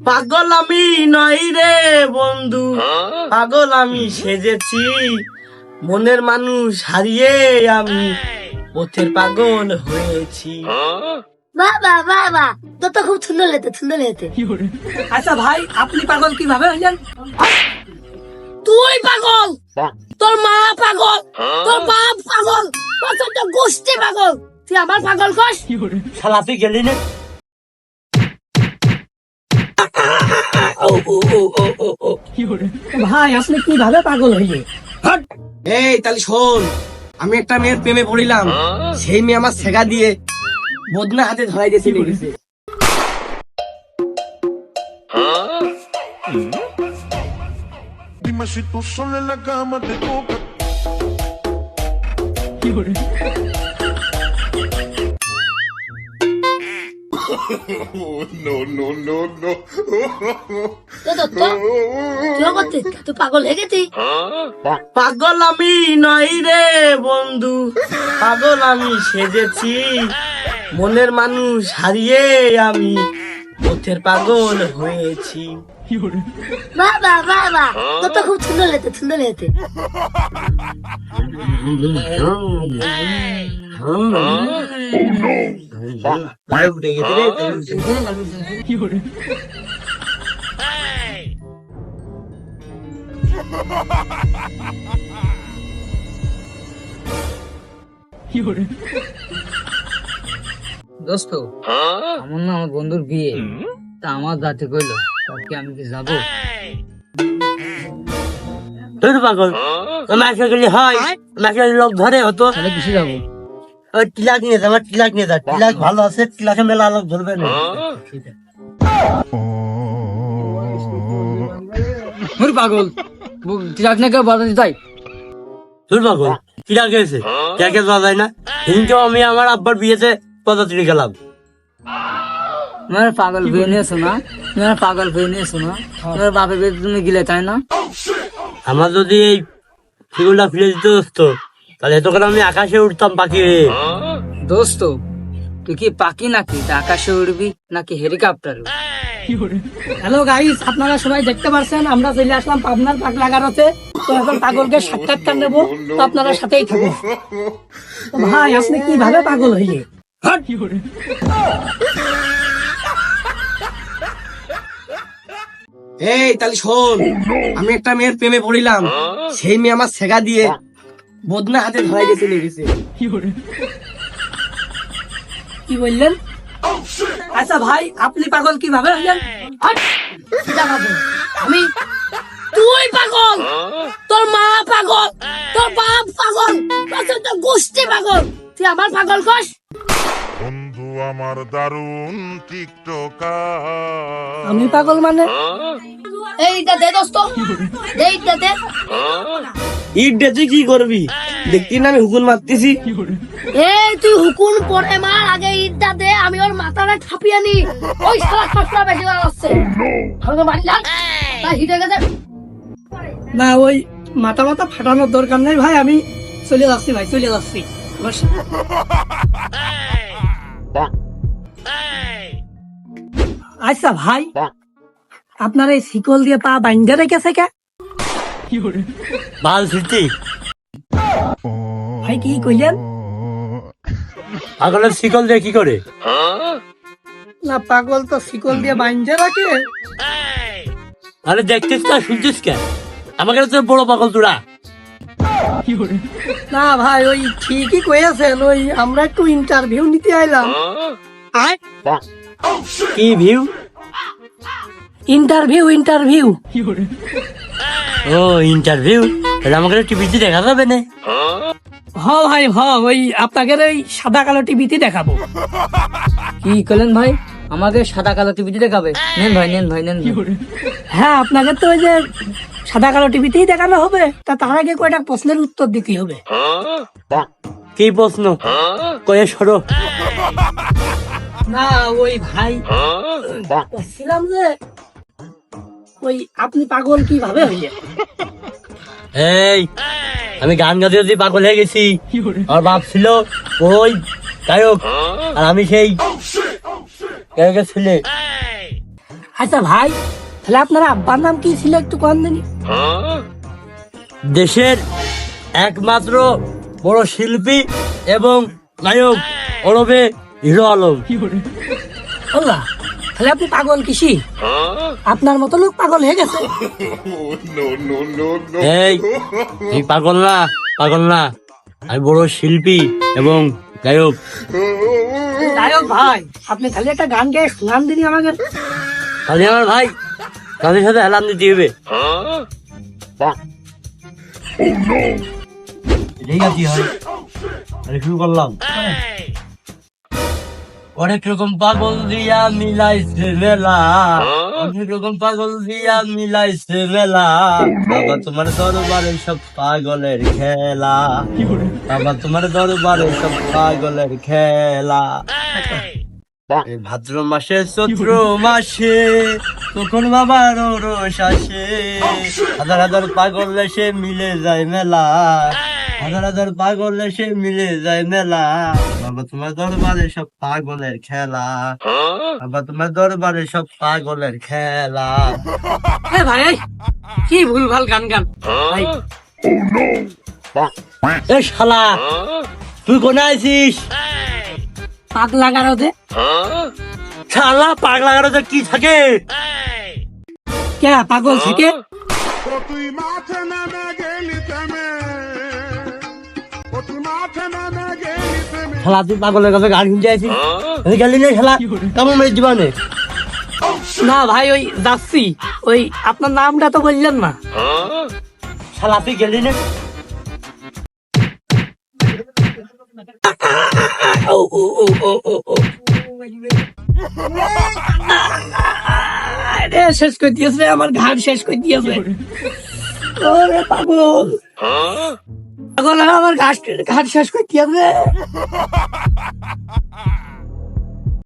পাগল আমি নই রে বন্ধু। পাগল আমি সেজেছি। মনের মানুষ হারিয়ে আমি পথের পাগল হয়েছি। বাবা বাবা তো তো খুব সুন্দর লেতে সুন্দর লেতে। আচ্ছা ভাই আপনি পাগল কীভাবে হইলেন তুই পাগল! তোর মা পাগল! তোর বাপ পাগল! তোর তোর গোষ্ঠী পাগল! তুই আমার পাগল কস? শালা তুই গেলি না? ভাই আপনি কীভাবে পাগল হইলে? এই তাহলে শোন। আমি একটা মেয়ের প্রেমে পড়িলাম। সেই মেয়ে আমার ছেগা দিয়ে বদনা হাতে ধরাই দিয়ে চলে গেছে Dime si tú sola en la cama te toca. তুই পাগল হয়ে গেছিস পাগল আমি নই রে বন্ধু পাগল আমি সেজেছি। মনের মানুষ হারিয়ে আমি পথের পাগল হয়েছি। বাবা বাবা তো তো খুব সুন্দর লেতে সুন্দর লেতে ভাই উঠে গেছে রে দোস্ত আমার না আমার বন্ধুর বিয়ে। তা আমার দাঁতে কইলো কালকে আমি কি যাব? তোর পাগল। গেলে হয়। মাকে লোক ধরে হতো। তাহলে কিসে যাব? ওই টিলাক নিয়ে যা আমার টিলাক নিয়ে যা। টিলাক ভালো আছে টিলাকে মেলা লোক ধরবে না। ওর পাগল। ট্রাক না কেউ বাধা তোর পাগল টিলাক গেছে টিলাকে যাওয়া যায় না। সেদিনকেও আমি আমার আব্বার বিয়েতে পদাতিরে গেলাম। তোমার পাগল বিয়ে নিয়েছো না। তোমার পাগল বিয়ে নিয়েছো না। তোমার বাপের বিয়ে তুমি গিলে তাই না? আমার যদি এই ফিগুলটা ফিরে দিতে দোস্ত। তাহলে এতক্ষণ আমি আকাশে উঠতাম পাখি। হয়ে দোস্ত তুই কি পাখি নাকি? আকাশে উড়বি নাকি হেলিকপ্টার হ্যালো গাইস আপনারা সবাই দেখতে পারছেন আমরা চলে আসলাম পাবনার পাগলা গারোতে তো এখন পাগলকে সাক্ষাৎকার নেব তো আপনারা সাথেই থাকুন। ভাই আপনি কীভাবে পাগল হইলে? এই তাহলে শোন আমি একটা মেয়ের প্রেমে পড়িলাম। সেই মেয়ে আমার ছেগা দিয়ে বদনা হাতে ধরাই গেছে চলে গেছে। কি বললেন? আচ্ছা ভাই আপনি পাগল কীভাবে হলেন? আমি তুই পাগল! তোর মা পাগল! তোর বাপ পাগল! তোর গোষ্ঠী পাগল! তুই আমার পাগল কস? আমার দারুণ টিকটকার। আমি পাগল মানে? এইটা দে দোস্ত এইটা দে। ইট ডেতে কি করবি? দেখতি না আমি হুকুন মারতেছি? এই তুই হুকুন পরে মার আগে ইটটা দে আমি ওর মাথাটা ঠাপিয়ে নি। ওই শালা খসড়া বেশি আসছে আমি তো তাই হিটে গেছে। না ওই মাথা মাথা ফাটানোর দরকার নাই ভাই আমি চলে যাচ্ছি ভাই চলে যাচ্ছি। আচ্ছা ভাই আপনার এই শিকল দিয়ে পা বাইন্ধে রেখেছে কে? ভালো স্মৃতি ভাই কি কইলেন? পাগলের শিকল দিয়ে কি করে? না পাগল তো শিকল দিয়ে বাইন্ধে রাখে। আরে দেখতিস না শুনছিস কেন আমাকে তো বড় পাগল তোরা। না ভাই ওই ঠিকই কয়েছেন ওই আমরা একটু ইন্টারভিউ নিতে আইলাম। কি ভিউ ইন্টারভিউ ইন্টারভিউ ও ইন্টারভিউ তাহলে আমাকে টিভিতে দেখা যাবে না। হ ভাই হ ওই আপনাকে ওই সাদা কালো টিভিতে দেখাবো। কি করলেন ভাই? আমাকে সাদা কালো টিভিতে দেখাবে। নেন ভাই নেন ভাই নেন হ্যাঁ আপনাকে তো ওই যে সাদা কালো টিভিতেই দেখানো হবে। তা তার আগে কয়টা প্রশ্নের উত্তর দিতে হবে। কি প্রশ্ন? কয়ে সরো। না ওই ভাই বলছিলাম যে ওই আপনি পাগল কীভাবে হইলে এই আমি গান গাতে গাতে পাগল হয়ে গেছি। আমার বাপ ছিল ওই গায়ক আর আমি সেই গায়কের ছেলে। আচ্ছা ভাই তাহলে আপনার আব্বার নাম কি ছিল একটু কম দিনই দেশের একমাত্র বড় শিল্পী এবং নায়ক অরবে হিরো আলম। আল্লাহ তাহলে আপনি পাগল কিসি? আপনার মতো লোক পাগল হয়ে গেছে. এই এই পাগল না পাগল না। আমি বড় শিল্পী এবং গায়ক গায়ক ভাই আপনি খালি একটা গান গেয়ে শোনান দিনই আমাকে। তাহলে আমার ভাই তাদের সাথে হেলান দিতে হবে। আছে শুরু করলাম। অনেক রকম পাগল দিয়া মিলাইছে মেলা। অনেক রকম পাগল দিয়া মিলাইছে মেলা। বাবা তোমার দরবারে সব পাগলের খেলা। বাবা তোমার দরবারে সব পাগলের খেলা। ভাদ্র মাসে চৈত্র মাসে তখন বাবার রস আসে। হাজার হাজার পাগল এসে মিলে যায় মেলা। হাজার হাজার পাগল এসে মিলে যায় মেলা। বাবা তোমার দরবারে সব পাগলের খেলা। বাবা তোমার দরবারে সব পাগলের খেলা। এ ভাই কি ভুল ভালো গান গান। ভাই এ শালা তুই কোনে আছিস লাগারও দে শালা পাগলা কি থাকে? কে পাগল থেকে? ও তুই মাঠে নেমে গেলি তেমে তুই মাঠে নেমে গেলি তেমে শালা তুই পাগলের কাছে গান শুনতে আছিস গেলি না শালা। কেমন মেরে জীবনে? না ভাই ওই যাচ্ছি ওই আপনার নামটা তো বললেন না। শালা তুই গেলি না। আরে শেষ করে দিয়েছে আমার ঘাট শেষ করে দিয়েছে। পাগল। পাগল আমার ঘাট ঘাট শেষ করে দিয়েছে।